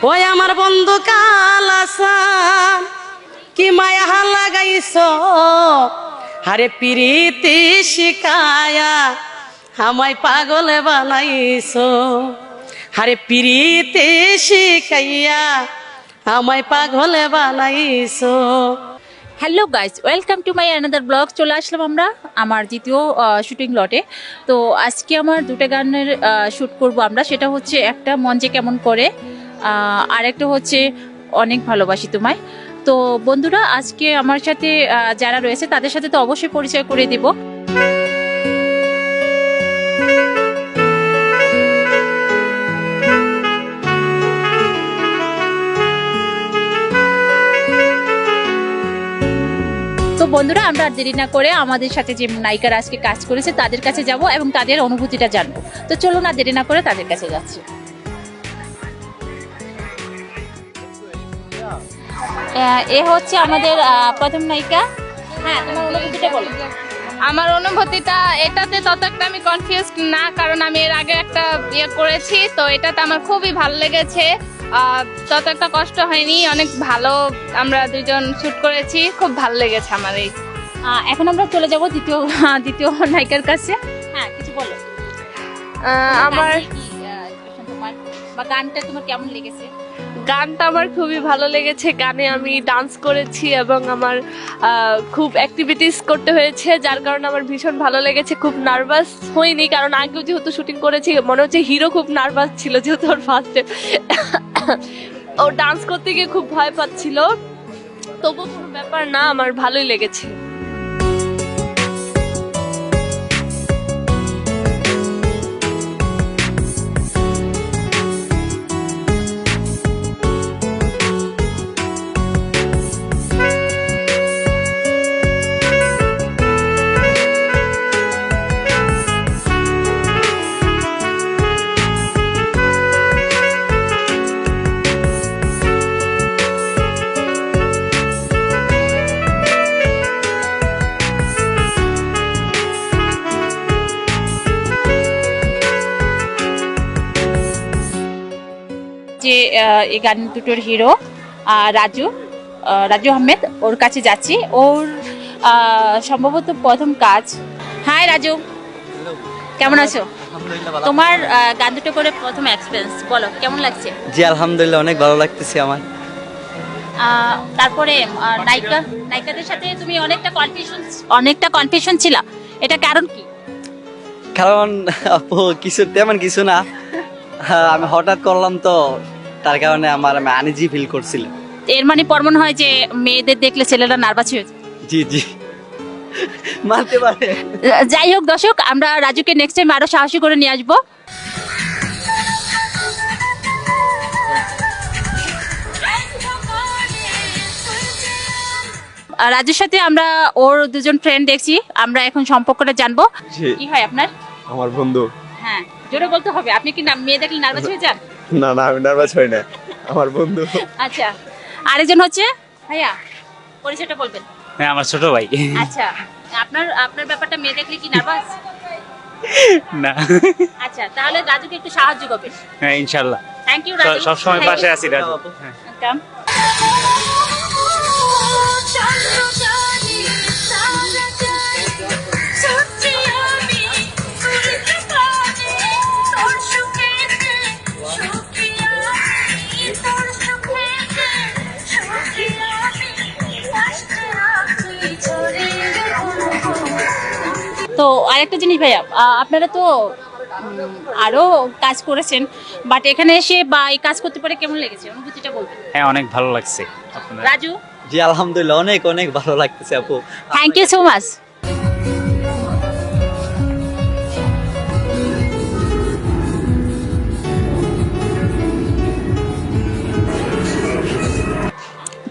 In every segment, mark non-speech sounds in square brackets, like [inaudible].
ওই আমার বন্ধু কালাসান কি মায়া লাগাইছ? আরে পিরিতি শিকায়া আমায় পাগলে বানাইছ। আরে পিরিতি শিখাইয়া আমায় পাগলে বানাইছ। Hello guys welcome to my another blog চলে আসলাম আমরা আমার দ্বিতীয় শুটিং লটে তো আজকে আমার দুটো গানের শ্যুট করব আমরা। সেটা হচ্ছে একটা যে কেমন করে আহ, আর একটা হচ্ছে অনেক ভালোবাসি তোমায়। তো বন্ধুরা আজকে আমার সাথে যারা রয়েছে তাদের সাথে তো অবশ্যই পরিচয় করে দিব। তো বন্ধুরা আমরা আর দেরি না করে আমাদের সাথে যে নায়িকারা আজকে কাজ করেছে তাদের কাছে যাব এবং তাদের অনুভূতিটা জানব। তো চলো না দেরি না করে তাদের কাছে যাচ্ছি। এ হচ্ছে আমাদের প্রথম নায়িকা। হ্যাঁ তোমার অনুভূতিটা বলো। আমার অনুভূতিটা এটাতে তত একটা আমি কনফিউজ না কারণ আমি এর আগে একটা ইয়ে করেছি তো এটাতে আমার খুবই ভালো লেগেছে। তত একটা কষ্ট হয়নি অনেক ভালো আমরা দুজন শুট করেছি খুব ভালো লেগেছে আমার এই। এখন আমরা চলে যাব দ্বিতীয় দ্বিতীয় নায়িকার কাছে। হ্যাঁ কিছু বলো। আমার বা গানটা তোমার কেমন লেগেছে? গানটা আমার খুবই ভালো লেগেছে। গানে আমি ডান্স করেছি এবং আমার খুব অ্যাক্টিভিটিস করতে হয়েছে, যার কারণে আমার ভীষণ ভালো লেগেছে। খুব নার্ভাস হইনি, কারণ আগেও যেহেতু শুটিং করেছি, মনে হচ্ছে হিরো খুব নার্ভাস ছিল যেহেতু ওর ফার্স্টে ও ডান্স করতে গিয়ে খুব ভয় পাচ্ছিল। তবু কোনো ব্যাপার না, আমার ভালোই লেগেছে। যে এই গান দুটোর হিরো রাজু রাজু আহমেদ ওর কাছে যাচ্ছি। ওর সম্ভবত প্রথম কাজ। হাই রাজু। কেমন আছো? তোমার গান দুটো করে প্রথম এক্সপিরিয়েন্স বলো কেমন লাগছে? জি আলহামদুলিল্লাহ অনেক ভালো লাগতেছে আমার। তারপরে নায়িকা নায়িকাদের সাথে তুমি অনেকটা কনফিউশন অনেকটা কনফিউশন ছিল। এটা কারণ কি? কারণ [laughs] আপু কিছু তেমন কিছু না। আমি হঠাৎ করলাম তো তার কারণে আমার আমি আনিজি ফিল করছিল। এর মানে প্রমাণ হয় যে মেয়েদের দেখলে ছেলেরা নার্ভাস হয়ে জি জি। মানতে পারে। যাই হোক দর্শক আমরা রাজুকে নেক্সট টাইম আরও সাহসী করে নিয়ে আসব। আর রাজুর সাথে আমরা ওর দুজন ফ্রেন্ড দেখছি আমরা এখন সম্পর্কটা জানব। কি হয় আপনার? আমার বন্ধু। হ্যাঁ। জোরে বলতে হবে। আপনি কি না- মেয়ে দেখলে নার্ভাস হয়ে যান? না না আমি নার্ভাস হই না। আমার বন্ধু। আচ্ছা। আরেকজন হচ্ছে? ভাইয়া পরিচয়টা বলবেন। হ্যাঁ আমার ছোট ভাই। আচ্ছা। আপনার আপনার ব্যাপারটা মেয়ে দেখলে কি নার্ভাস না। আচ্ছা তাহলে রাজুকে একটু সাহায্য করবেন। হ্যাঁ ইনশাল্লাহ। Thank you Raju. সব সময় পাশে আছি রাজু। Welcome. তো আরেকটা জিনিস ভাইয়া আপনারা তো উম, আরও কাজ করেছেন বাট এখানে এসে বা এই কাজ করতে পারে কেমন লেগেছে? অনুভূতিটা বলবেন। হ্যাঁ অনেক ভালো লাগছে আপনার রাজু? জি আলহামদুলিল্লাহ অনেক অনেক ভালো লাগতেছে আপু। থ্যাংক ইউ সো মাচ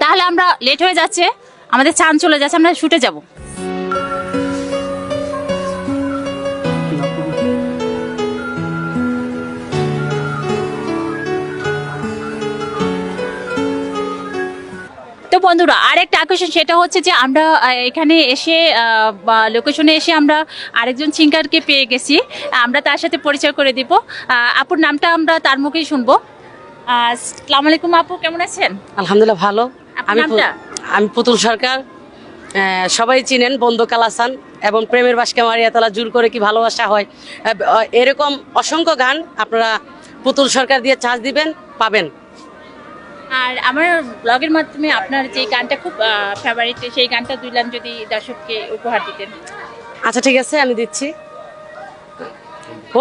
তাহলে আমরা লেট হয়ে যাচ্ছে আমাদের চান চলে যাচ্ছে আমরা শুটে যাব। বন্ধুরা আরেকটা আকর্ষণ সেটা হচ্ছে যে আমরা এখানে এসে লোকেশনে এসে আমরা আরেকজন সিঙ্গারকে পেয়ে গেছি। আমরা তার সাথে পরিচয় করে দিব। আপুর নামটা আমরা তার মুখেই শুনব। আসসালামু আলাইকুম আপু কেমন আছেন? আলহামদুলিল্লাহ ভালো। আমি আমি পুতুল সরকার। সবাই চিনেন বন্ধু কালাসান এবং প্রেমের বাসকে মারিয়াতলা জোর করে কি ভালোবাসা হয়। এরকম অসংখ্য গান আপনারা পুতুল সরকার দিয়ে চার্জ দিবেন পাবেন। আর আমার ব্লগের মাধ্যমে আপনার যে গানটা খুব ফেভারিট সেই গানটা দুই লাইন যদি দর্শককে উপহার দিতেন। আচ্ছা ঠিক আছে, আমি দিচ্ছি।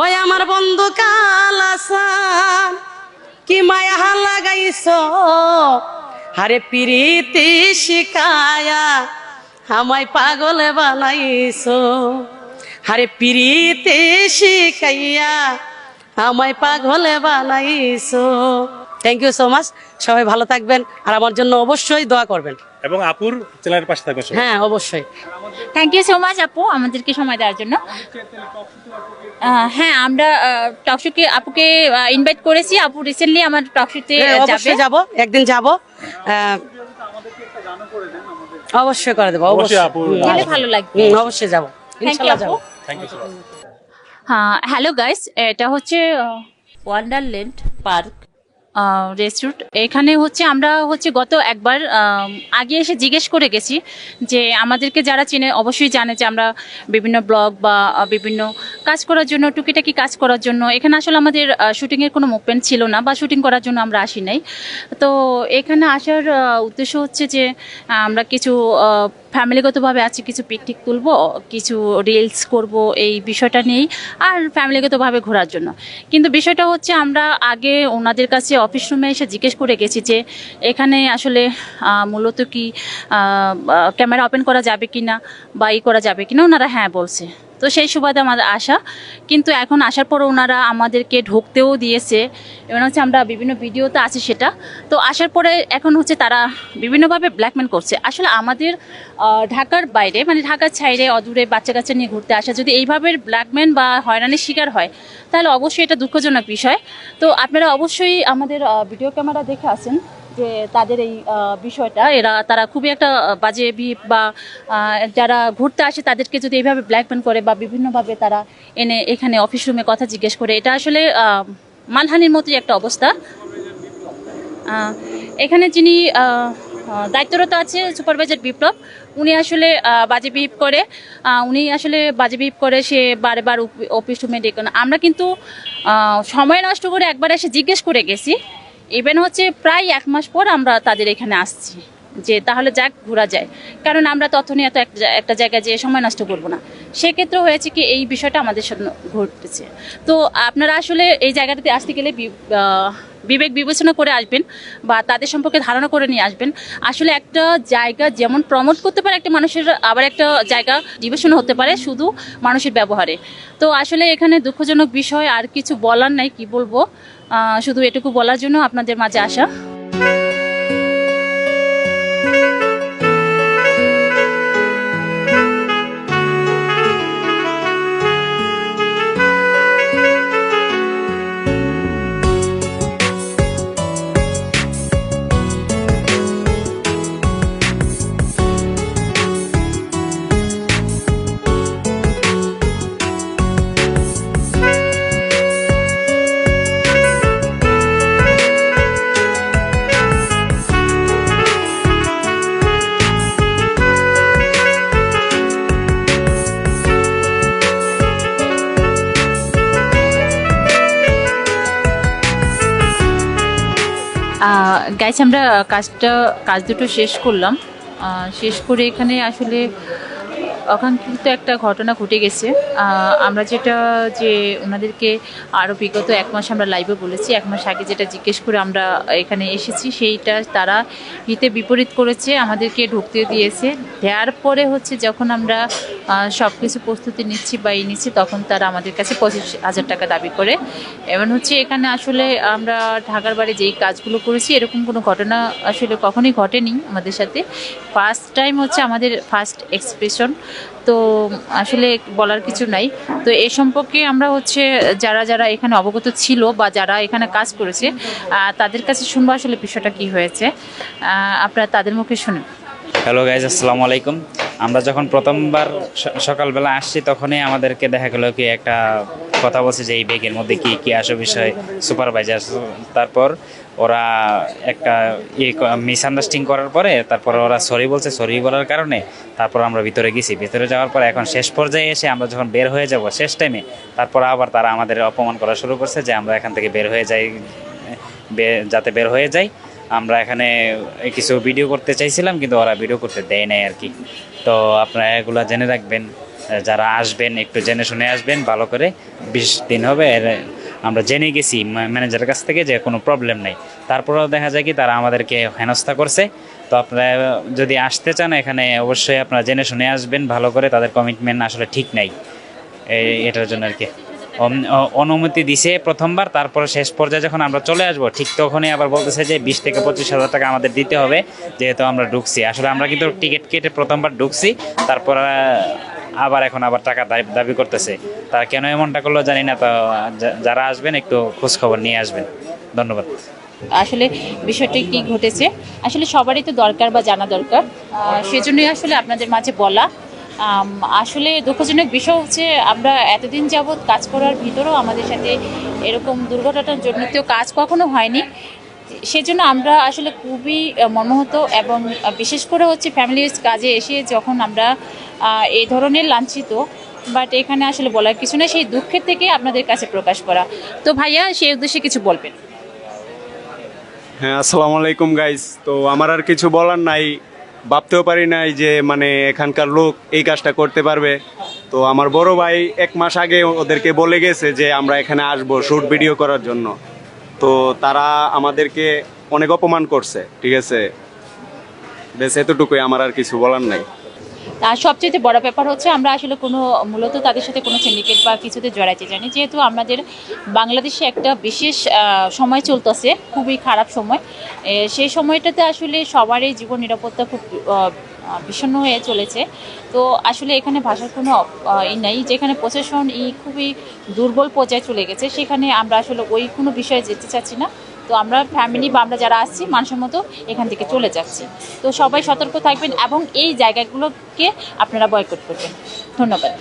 ওই আমার বন্ধু কালাসান কি মায়া লাগাইছ? হারে পিরিতি শিকায়া আমায় পাগলে বানাইছ। হারে পিরিতি শিখাইয়া আমায় পাগলে বানাইছ। থ্যাংক ইউ সো মাচ সবাই ভালো থাকবেন আর আমার জন্য অবশ্যই দোয়া করবেন। এবং আপুর চ্যানেলের পাশে থাকবেন হ্যাঁ অবশ্যই। থ্যাংক ইউ সো মাচ আপু আমাদেরকে সময় দেওয়ার জন্য। হ্যাঁ আমরা টকশুকে আপুকে ইনভাইট করেছি। আপু রিসেন্টলি আমার টকশুতে হ্যাঁ, যাবে। অবশ্যই যাব একদিন যাব। অবশ্যই করে দেবো অবশ্যই আপু ভালো লাগবে। অবশ্যই যাব। আপু। যাব। থ্যাংক ইউ হ্যাঁ হ্যালো গাইস এটা হচ্ছে ওয়ান্ডারল্যান্ড পার্ক রেস্টুরেন্ট এখানে হচ্ছে আমরা হচ্ছে গত একবার আগে এসে জিজ্ঞেস করে গেছি যে আমাদেরকে যারা চেনে অবশ্যই জানে যে আমরা বিভিন্ন ব্লগ বা বিভিন্ন কাজ করার জন্য, টুকিটাকি কাজ করার জন্য, এখানে আসলে আমাদের শুটিংয়ের কোনো মুভমেন্ট ছিল না বা শুটিং করার জন্য আমরা আসি নাই। তো এখানে আসার উদ্দেশ্য হচ্ছে যে আমরা কিছু ফ্যামিলিগতভাবে আছে কিছু পিকনিক তুলব, কিছু রিলস করব, এই বিষয়টা নিয়েই, আর ফ্যামিলিগতভাবে ঘোরার জন্য। কিন্তু বিষয়টা হচ্ছে আমরা আগে ওনাদের কাছে অফিস রুমে এসে জিজ্ঞেস করে গেছি যে, এখানে আসলে মূলত কি ক্যামেরা ওপেন করা যাবে কি না বা ই করা যাবে কি না ওনারা হ্যাঁ বলছে। তো সেই সুবাদে আমাদের আসা। কিন্তু এখন আসার পর ওনারা আমাদেরকে ঢুকতেও দিয়েছে। এবং হচ্ছে আমরা বিভিন্ন ভিডিওতে আছি সেটা। তো আসার পরে এখন হচ্ছে তারা বিভিন্নভাবে ব্ল্যাকমেল করছে। আসলে আমাদের ঢাকার বাইরে মানে ঢাকার ছাইরে অদূরে বাচ্চা কাচ্চা নিয়ে ঘুরতে আসা যদি এইভাবে ব্ল্যাকমেন বা হয়রানির শিকার হয়, তাহলে অবশ্যই এটা দুঃখজনক বিষয়। তো আপনারা অবশ্যই আমাদের ভিডিও ক্যামেরা দেখে আসেন। যে তাদের এই বিষয়টা, এরা, তারা খুবই একটা বাজে বা যারা ঘুরতে আসে তাদেরকে যদি এইভাবে ব্ল্যাকমেন করে বা বিভিন্নভাবে তারা এনে এখানে অফিস রুমে কথা জিজ্ঞেস করে, এটা আসলে মানহানির মতোই একটা অবস্থা। এখানে যিনি দায়িত্বরত আছে সুপারভাইজার বিপ্লব, উনি আসলে বাজে বিহেভ করে। উনি আসলে বাজে বিহেভ করে, সে বারবার অফিস রুমে ডেকে আমরা কিন্তু সময় নষ্ট করে একবার এসে জিজ্ঞেস করে গেছি। ইভেন হচ্ছে প্রায় এক মাস পর আমরা তাদের এখানে আসছি, যে তাহলে যাক, ঘোরা যায়। কারণ আমরা নিয়ে এত একটা জায়গায় যেয়ে সময় নষ্ট করব না। সেক্ষেত্রে হয়েছে কি, এই বিষয়টা আমাদের সাথে ঘটতেছে। তো আপনারা আসলে এই জায়গাটাতে আসতে গেলে বিবেক বিবেচনা করে আসবেন বা তাদের সম্পর্কে ধারণা করে নিয়ে আসবেন। আসলে একটা জায়গা যেমন প্রমোট করতে পারে একটা মানুষের, আবার একটা জায়গা ডিভিশন হতে পারে শুধু মানুষের ব্যবহারে। তো আসলে এখানে দুঃখজনক বিষয়, আর কিছু বলার নাই, কি বলব? শুধু এটুকু বলার জন্য আপনাদের মাঝে আসা। গাইস আমরা কাজটা কাজ দুটো শেষ করলাম। শেষ করে এখানে আসলে অকাঙ্ক্ষিত একটা ঘটনা ঘটে গেছে। আমরা যেটা যে ওনাদেরকে আরও বিগত এক মাস আমরা লাইভে বলেছি, এক মাস আগে যেটা জিজ্ঞেস করে আমরা এখানে এসেছি, সেইটা তারা হিতে বিপরীত করেছে, আমাদেরকে ঢুকতে দিয়েছে। দেওয়ার পরে হচ্ছে যখন আমরা সব কিছু প্রস্তুতি নিচ্ছি বা এই নিচ্ছি, তখন তারা আমাদের কাছে পঁচিশ হাজার টাকা দাবি করে। এমন হচ্ছে এখানে আসলে আমরা ঢাকার বাড়ি যেই কাজগুলো করেছি, এরকম কোনো ঘটনা আসলে কখনোই ঘটেনি আমাদের সাথে। ফার্স্ট টাইম হচ্ছে আমাদের ফার্স্ট এক্সপ্রেশন তো আসলে বলার কিছু নাই। তো এ সম্পর্কে আমরা হচ্ছে যারা যারা এখানে অবগত ছিল বা যারা এখানে কাজ করেছে তাদের কাছে শুনব আসলে বিষয়টা কি হয়েছে। আপনারা তাদের মুখে শুনুন। হ্যালো গাইজ আসসালামু আলাইকুম। আমরা যখন প্রথমবার সকালবেলা আসছি, তখনই আমাদেরকে দেখা গেল কি একটা কথা বলছে যে এই ব্যাগের মধ্যে কি কি আসো বিষয় সুপারভাইজার তারপর ওরা একটা ইয়ে মিসআন্ডারস্ট্যান্ডিং করার পরে, তারপর ওরা সরি বলছে সরি বলার কারণে তারপর আমরা ভিতরে গেছি। ভিতরে যাওয়ার পর এখন শেষ পর্যায়ে এসে আমরা যখন বের হয়ে যাব শেষ টাইমে তারপর আবার তারা আমাদের অপমান করা শুরু করছে যে আমরা এখান থেকে বের হয়ে যাই যাতে বের হয়ে যাই। আমরা এখানে কিছু ভিডিও করতে চাইছিলাম, কিন্তু ওরা ভিডিও করতে দেয় নাই আর কি। তো আপনারা এগুলো জেনে রাখবেন, যারা আসবেন, একটু জেনে শুনে আসবেন, ভালো করে বিশ দিন হবে আমরা জেনে গেছি ম্যানেজারের কাছ থেকে যে কোনো প্রবলেম নেই। তারপরেও দেখা যায় কি, তারা আমাদেরকে হেনস্থা করছে। তো আপনারা যদি আসতে চান, এখানে অবশ্যই আপনারা জেনে শুনে আসবেন, ভালো করে তাদের কমিটমেন্ট আসলে ঠিক নাই। এটার জন্য আর কি। অনুমতি দিছে প্রথমবার, তারপরে শেষ পর্যায়ে যখন আমরা চলে আসব, ঠিক তখনই আবার বলতেছে যে বিশ থেকে পঁচিশ হাজার টাকা আমাদের দিতে হবে, যেহেতু আমরা ঢুকছি। আসলে আমরা কিন্তু টিকিট কেটে প্রথমবার ঢুকছি, তারপর আবার এখন আবার টাকা দাবি- করতেছে। তারা কেন এমনটা করল জানি না, তো যারা আসবেন একটু খোঁজ খবর নিয়ে আসবেন। ধন্যবাদ। আসলে বিষয়টি কি ঘটেছে? আসলে সবারই তো দরকার বা জানা দরকার। সেজন্যই আসলে আপনাদের মাঝে বলা। আসলে দুঃখজনক বিষয় হচ্ছে আমরা এতদিন যাবৎ কাজ করার ভিতরেও আমাদের সাথে এরকম দুর্ঘটনার জনিত কাজ কখনো হয়নি। সেজন্য আমরা আসলে খুবই মর্মাহত এবং বিশেষ করে হচ্ছে ফ্যামিলির কাজে এসে যখন আমরা এই ধরনের লাঞ্ছিত, বাট এখানে আসলে বলার কিছু না সেই দুঃখের থেকে আপনাদের কাছে প্রকাশ করা। তো ভাইয়া, সেই উদ্দেশ্যে কিছু বলবেন। হ্যাঁ আসসালামু আলাইকুম গাইস তো আমার আর কিছু বলার নাই। ভাবতেও পারি নাই যে মানে এখানকার লোক এই কাজটা করতে পারবে। তো আমার বড় ভাই এক মাস আগে ওদেরকে বলে গেছে যে, আমরা এখানে আসব শুট ভিডিও করার জন্য। তো তারা আমাদেরকে অনেক অপমান করছে, ঠিক আছে? বেশ, এতটুকুই আমার আর কিছু বলার নাই। আর সবচেয়ে বড় ব্যাপার হচ্ছে আমরা আসলে কোনো, মূলত তাদের সাথে কোনো সিন্ডিকেট বা কিছুতে জড়াইতে জানি। যেহেতু আমাদের বাংলাদেশে একটা বিশেষ সময় চলতেছে, খুবই খারাপ সময় সেই সময়টাতে আসলে সবারই জীবন নিরাপত্তা খুব বিষণ্ণ হয়ে চলেছে। তো আসলে এখানে ভাষার কোনো ই নাই। যেখানে প্রশাসন ই খুবই দুর্বল পর্যায়ে চলে গেছে, সেখানে আমরা আসলে ওই কোনো বিষয়ে যেতে চাচ্ছি না। তো আমরা ফ্যামিলি বা আমরা যারা আসছি মানুষের মতো এখান থেকে চলে যাচ্ছি। তো সবাই সতর্ক থাকবেন এবং এই জায়গাগুলোকে আপনারা বয়কট করবেন। ধন্যবাদ।